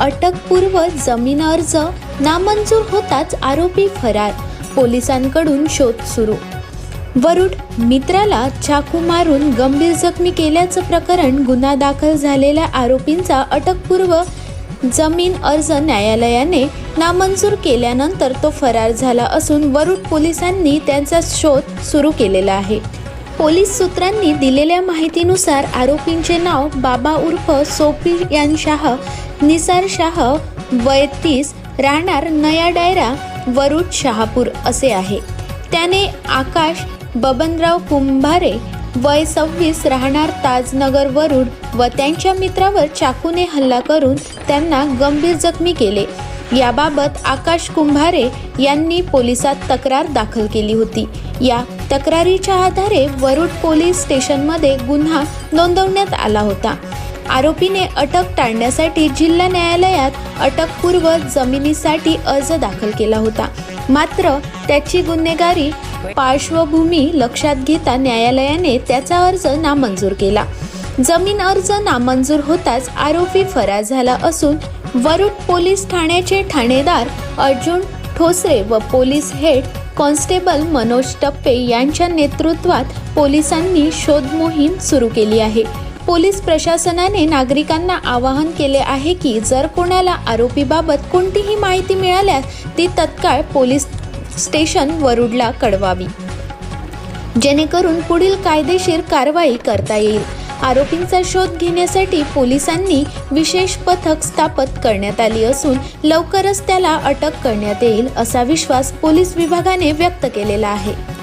अटकपूर्व जमीन अर्ज नामंजूर होताच आरोपी फरार. पोलिसांकडून शोध सुरू. वरुड मित्राला चाकू मारून गंभीर जखमी केल्याचं प्रकरण गुन्हा दाखल झालेल्या आरोपींचा अटकपूर्व जमीन अर्ज न्यायालयाने नामंजूर केल्यानंतर तो फरार झाला असून वरुड पोलिसांनी त्यांचा शोध सुरू केलेला आहे. पोलीस सूत्रांनी दिलेल्या माहितीनुसार आरोपींचे नाव बाबा उर्फ सोफियान शाह निसार शाह वय तीस राहणार नया डायरा वरुड शहापूर असे आहे. त्याने आकाश बबनराव कुंभारे वय सव्वीस राहणार ताजनगर वरुड व त्यांच्या मित्रावर चाकूने हल्ला करून त्यांना गंभीर जखमी केले. याबाबत आकाश कुंभारे यांनी पोलिसात तक्रार दाखल केली होती. या तक्रारीच्या आधारे वरुड पोलीस स्टेशनमध्ये गुन्हा नोंदवण्यात आला होता. आरोपीने अटक टाळण्यासाठी जिल्हा न्यायालयात अटकपूर्व जमिनीसाठी अर्ज दाखल केला होता. मात्र त्याची गुन्हेगारी पार्श्वभूमी लक्षात घेता न्यायालयाने त्याचा अर्ज नामंजूर केला. जमीन अर्ज नामंजूर होताच आरोपी फरार झाला असून वरुड पोलीस ठाण्याचे ठाणेदार अर्जुन ठोसरे व पोलीस हेड कॉन्स्टेबल मनोज टप्पे यांच्या नेतृत्वात पोलिसांनी शोध मोहीम सुरू केली आहे. पोलीस प्रशासनाने नागरिकांना आवाहन केले आहे की जर कोणाला आरोपीबाबत कोणतीही माहिती मिळाल्यास ती तत्काळ पोलीस स्टेशन वरुडला कळवावी. जेणेकरून पुढील कायदेशीर कारवाई करता येईल. आरोपींचा शोध घेण्यासाठी पोलिसांनी विशेष पथक स्थापित करण्यात आली असून लवकरच त्याला अटक करण्यात येईल असा विश्वास पोलीस विभागाने व्यक्त केलेला आहे.